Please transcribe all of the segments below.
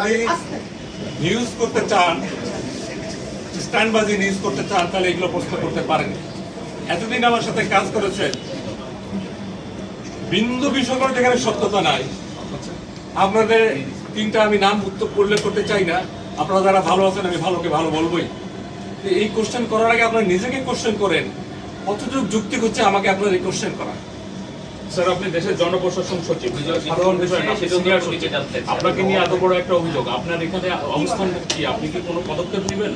যদি নিউজ করতে চান স্ট্যান্ডবাজি নিউজ করতে চান তাহলে এগুলো প্রশ্ন করতে পারেন এতদিন আমার সাথে কাজ করেছে বিন্দু বিষয়গুলো যেখানে সত্যতা নাই আপনাদের তিনটা আমি নাম উল্লেখ করতে চাই না আপনারা যারা ভালো আছেন আমি ভালোকে ভালো বলবোই এই কোশ্চেন করার আগে আপনারা নিজেকে কোশ্চেন করেন অথচ যুক্তি হচ্ছে আমাকে আপনার এই কোশ্চেন করা স্যার আপনি দেশের জনপ্রশাসন সচিব সাধারণ বিষয় না আপনাকে নিয়ে এত বড় একটা অভিযোগ আপনার এখানে অবস্থান কি আপনি কি কোনো পদক্ষেপ নেবেন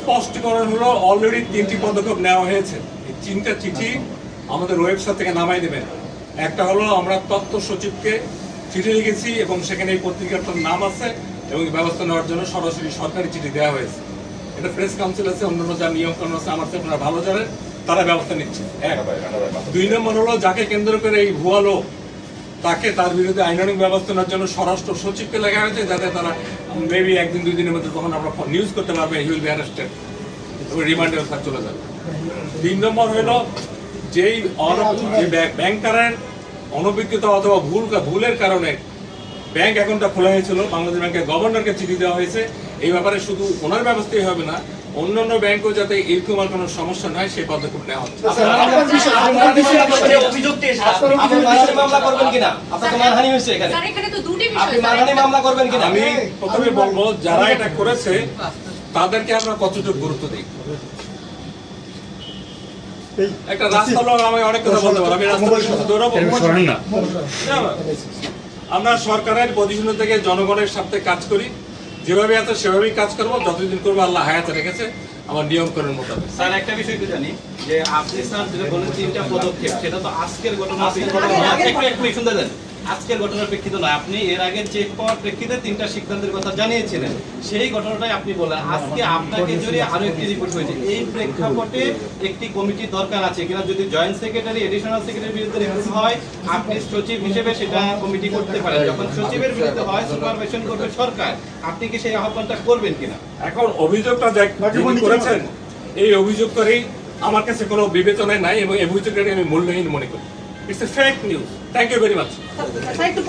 স্পষ্ট হলো অলরেডি তিনটি পদক্ষেপ নেওয়া হয়েছে তিনটা চিঠি আমাদের ওয়েবসাইট থেকে নামাই দেবেন একটা হলো আমরা তথ্য সচিবকে চিঠি লিখেছি এবং সেখানে এই পত্রিকাটার নাম আছে এবং ব্যবস্থা নেওয়ার জন্য সরাসরি সরকারি চিঠি দেওয়া হয়েছে এটা প্রেস কাউন্সিল আছে অন্যান্য যা নিয়মকানুন আছে আমার আপনারা ভালো জানেন তারা ব্যবস্থা নিচ্ছে হ্যাঁ, দুই নম্বর হলো যাকে কেন্দ্র করে এই ভুয়া লোক তাকে তার বিরুদ্ধে আইনানিক ব্যবস্থা নেওয়ার জন্য স্বরাষ্ট্র সচিবকে লেখা হয়েছে যাতে তারা মেবি একদিন দুই দিনের মধ্যে তখন আমরা নিউজ করতে পারবে হিউল বি অ্যারেস্টেড চলে যাবে তিন নম্বর হইল যেই ব্যাংকারের অনভিজ্ঞতা অথবা ভুল ভুলের কারণে ব্যাংক অ্যাকাউন্টটা খোলা হয়েছিল বাংলাদেশ ব্যাংকের গভর্নরকে চিঠি দেওয়া হয়েছে এই ব্যাপারে শুধু ওনার ব্যবস্থাই হবে না অন্যান্য ব্যাংকও যাতে এরকম আর কোনো সমস্যা নয় সেই পদক্ষেপ নেওয়া হচ্ছে আমি প্রথমে বলবো যারা এটা করেছে তাদেরকে আমরা কতটুকু গুরুত্ব দিই একটা রাস্তা লোক আমি অনেক কথা বলতে পারবো আমি রাস্তা দৌড়াবো আমরা সরকারের পজিশন থেকে জনগণের সাথে কাজ করি যেভাবে আছে সেভাবেই কাজ করবো যতদিন করবো আল্লাহ হায়াতে রেখেছে আমার নিয়ম করার মতো স্যার একটা বিষয় তো জানি যে আপনি স্যার যেটা বলেন তিনটা পদক্ষেপ সেটা তো আজকের ঘটনা একটু একটু আজকের ঘটনার প্রেক্ষিতে নয় আপনি এর আগে চেক পাওয়ার প্রেক্ষিতে তিনটা সিদ্ধান্তের কথা জানিয়েছিলেন সেই ঘটনাটাই আপনি বলেন আজকে আপনাকে জড়িয়ে আরো একটি রিপোর্ট হয়েছে এই প্রেক্ষাপটে একটি কমিটি দরকার আছে কিনা যদি জয়েন্ট সেক্রেটারি এডিশনাল সেক্রেটারি বিরুদ্ধে রেফারেন্স হয় আপনি সচিব হিসেবে সেটা কমিটি করতে পারেন যখন সচিবের বিরুদ্ধে হয় সুপারভাইশন করবে সরকার আপনি কি সেই আহ্বানটা করবেন কিনা এখন অভিযোগটা করেছেন এই অভিযোগ করেই আমার কাছে কোনো বিবেচনায় নাই এবং অভিযোগটাকে আমি মূল্যহীন মনে করি It's a fake news. Thank you very much.